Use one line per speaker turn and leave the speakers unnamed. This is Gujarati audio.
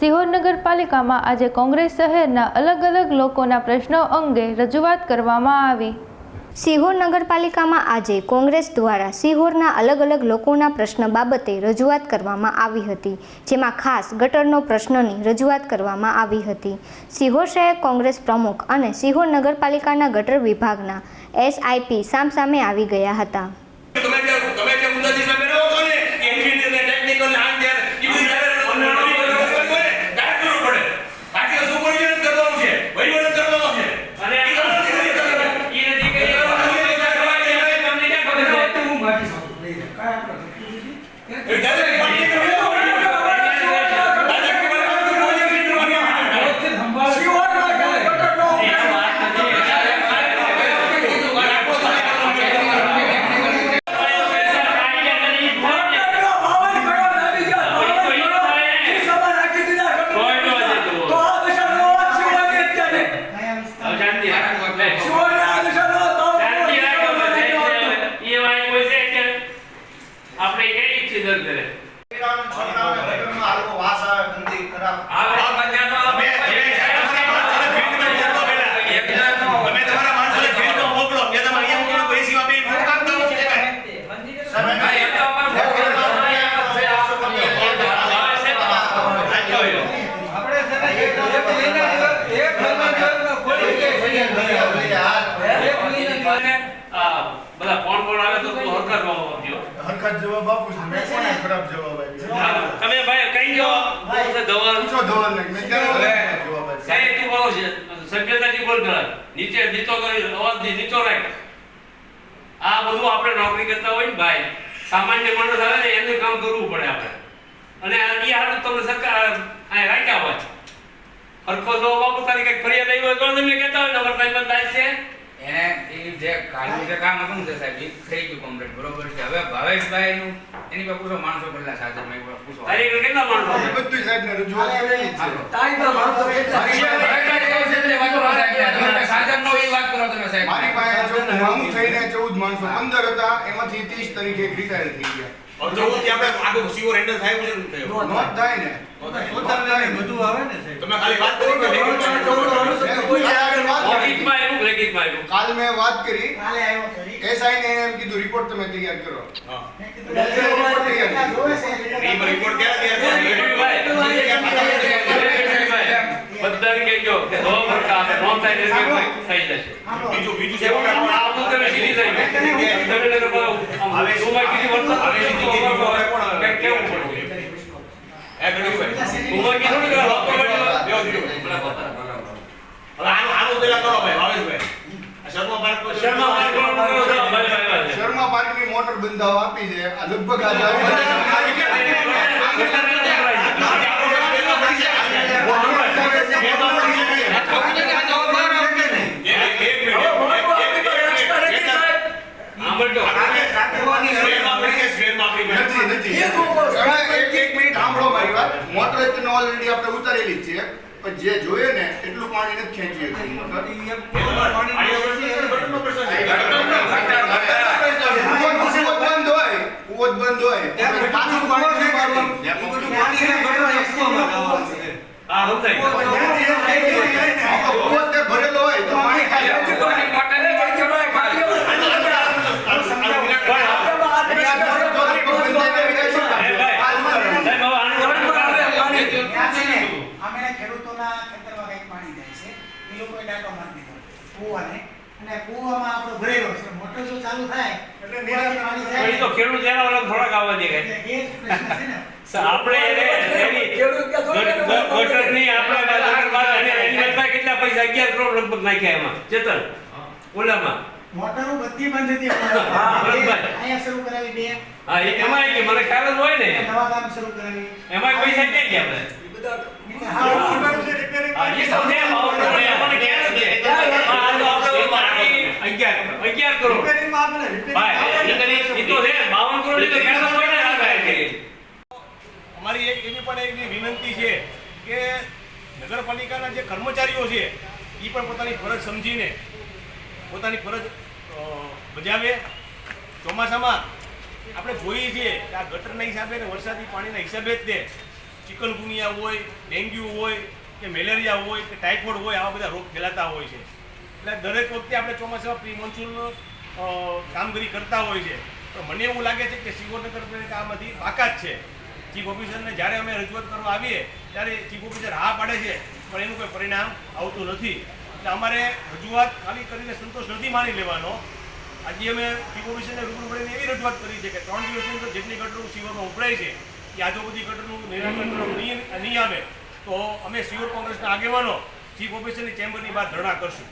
સિહોર નગરપાલિકામાં આજે કોંગ્રેસ શહેરના અલગ અલગ લોકોના પ્રશ્નો અંગે રજૂઆત કરવામાં આવી.
સિહોર નગરપાલિકામાં આજે કોંગ્રેસ દ્વારા સિહોરના અલગ અલગ લોકોના પ્રશ્ન બાબતે રજૂઆત કરવામાં આવી હતી જેમાં ખાસ ગટરનો પ્રશ્નની રજૂઆત કરવામાં આવી હતી. સિહોર શહેર કોંગ્રેસ પ્રમુખ અને સિહોર નગરપાલિકાના ગટર વિભાગના એસઆઈપી સામસામે આવી ગયા હતા
તમે જે તમે જે મુદ્દાથી મેળવો છો ને કે એન્જિનિયર ને ટેકનિકલ ને આન ધ્યાન એ બધી જ્યારે અમને નવી બધી વસ્તુ હોય ને ત્યારે કરવું પડે બાકી તો સુપરવિઝન કરવાનું છે વહીવટ કરવાનો છે
અને
એ કરવાનું છે, એ કરવાનું છે.
ઈ નથી કે તમને ક્યાં ખબર છે
હું બાકી શકું નહીં કાંઈ આપણે
એ ડાયરેક્ટ પાર્ટી કરવી હોય ને, ડાયરેક્ટ પાર્ટી કરવી હોય ને, કરવાની હોય.
શાંતિ રાખો શાંતિ રાખો એ વાય કોઈ છે કે આપણે કઈ ઈચ્છી દર કરે
આ પછી કરો
બધા કોણ કોણ આવે તો તું હરકત આપજો.
હરકત જવાબ આપું છું. મેં કોને ખરાબ જવાબ આપ્યો?
તમે ભાઈ કઈ ગયો હું ધવલ?
પૂછો ધવલને મેં ક્યારે ખરાબ જવાબ આપ્યો?
સાહેબ તું બોલો છે. સભ્યતાથી બોલ કરાય નીચે નીચો કરી અવાજની નીચો રાખ. આ બધું આપણે નોકરી કરતા હોય ને ભાઈ સામાન્ય માણસ આવે ને એનું કામ કરવું પડે આપણે. અને આ ઈ હારું તમને સરકાર આ રાખ્યા હોય. હરખો જવાબ બાપુ તારી કઈ ફરિયાદ આવી હોય તો તમે કહેતા હોય ને બંધ થાય છે
એ જે કાલનું જે કામ હતું ને સાહેબ એ થઈ ગયું કમ્પ્લીટ બરોબર છે. હવે ભાવેશભાઈ નું એની પાસે પૂછો માણસો કેટલા સાથે મેં પૂછો.
તારી કેટલા માણસો
બધું સાહેબ ને રજૂઆત કરેલી જ છે
ભાવેશભાઈ કેવું છે એટલે વાંચો સાહેબ તમે સાધનનો એ વાત કરો તમે સાહેબ.
મારી પાસે હું થઈને ચૌદ માણસો. પંદર હતા એમાંથી ત્રીસ તારીખે રિટાયર થઈ ગયા.
હવે હું ત્યાં આપણે આખું સીઓ હેન્ડલ થાય એવું થયું.
નોંધ થાય ને.
બધું આવે ને સાહેબ.
તમે ખાલી વાત કરી કે
કોઈ આગળ વાત કરી.
લેખિતમાં આવ્યું લેખિતમાં
કાલ મેં વાત કરી.
કાલે આવ્યો તો
એસઆઈ ને એમ કીધું રિપોર્ટ તમે તૈયાર કરો.
હા.
મેં કીધું,
રિપોર્ટ ક્યારે તૈયાર કરવાનો?
બધાને કહેજો કે સો ટકા આપણે નો થાય ને થઈ જશે
બીજું બીજું છે
આ અમુક તમે સીધી થઈ ગઈ. તમે લોકો આમ સુમાં કીધી વર્તન
હવે સીધી કીધી
હવે કેવું પડે
એ ગણ્યું
સુમાં કીધું ને લોકો બેઠો.
બેહો દીધું. હવે આનું આનું પેલા કરો ભાઈ ભાવેશભાઈ શર્મા પાર્ક પર-
શર્મા પાર્ક.
શર્મા પાર્કની મોટર બંધાવ આપી છે આ લગભગ આજે આવી
એક- એક મિનિટ, એક- એક- એક- એક-
આંબળટો.
શ્રેણમાં પડી ગયા, શ્રેણમાં પડી ગયા.
નથી નથી ઘણા એક એક મિનિટ સાંભળો મારી વાત મોટર ઓલરેડી આપણે ઉતારેલી છે પણ જે જોઈએ ને એટલું પાણી નથી ખેંચી શકતી મોટર
આડિયો પ્રશ્ન છે, બટનનો પ્રશ્ન છે.
કૂવો કૂવો બંધ હોય કૂવો જ બંધ હોય તો પાછું પાણી નથી મારવાનું.
હા, સમજાય ગયું.
આમાં કૂવો જ તે ભરેલો હોય તો પાણી ખાલી
એ ભાઈ, સાહેબ, હવે આનું
ત્યાં છે ને, અમે ખેડૂતોના ખેતરમાં કંઈક પાણી જાય છે એ લોકોએ ડાંટો મારી દીધો. કૂવાને. અને કૂવામાં આપણો ભરેલો છે. મોટર જો ચાલુ થાય એટલે કૂવાથી પાણી
જાય. તો ખેડૂત જેના વલણ થોડાક આવવા દે.
એટલે એ જ પ્રશ્ન છે ને.
આપણે એને- કે ગટ- ગટ- ગટરની આપણે ગટર બાદ અને એની બદલા કેટલા પૈસા? અગિયાર કરોડ લગભગ નાખ્યા એમાં. ચેતન ઓલામાં.
મોટરો બધી બંધ હતી.
હા, બરાબર.
અહીંયા શરૂ કરાવી બે.
હા એમાં કે મને ખ્યાલ જ હોય ને.
નવા કામ શરૂ કરાવી.
એમાં પૈસા ક્યાં ગયા આપણે?
હા,
કે
નગરપાલિકાના જે કર્મચારીઓ છે એ પણ પોતાની ફરજ સમજીને પોતાની ફરજ બજાવે. ચોમાસામાં આપણે જોઈએ છીએ કે આ ગટરના હિસાબે ને વરસાદી પાણીના હિસાબે જ તે ચિકનગુનિયા હોય, ડેન્ગ્યુ હોય, કે મેલેરિયા હોય, કે ટાઇફોઇડ હોય, આવા બધા રોગ ફેલાતા હોય છે. એટલે દરેક વખતે આપણે ચોમાસામાં પ્રી મોન્સૂન કામગીરી કરતા હોય છે. તો મને એવું લાગે છે કે સિંગોર નગરપાલિકા આમાંથી બાકાત છે. ચીફ ઓફિસરને જ્યારે અમે રજૂઆત કરવા આવીએ, ત્યારે ચીફ ઓફિસર હા પાડે છે, પણ એનું કોઈ પરિણામ આવતું નથી. એટલે અમારે રજૂઆત ખાલી કરીને સંતોષ નથી માની લેવાનો. આજે અમે ચીફ ઓફિસરને રૂબરૂ મળીને એવી રજૂઆત કરી છે કે ત્રણ દિવસની અંદર જેટલી ગટરો સિવરમાં ઉભરાય છે એ આજો બધી ગટરનું નિરાકરણ નહીં આવે, તો અમે સિયોર કોંગ્રેસના આગેવાનો ચીફ ઓફિસરની ચેમ્બરની બહાર ધરણા કરશું.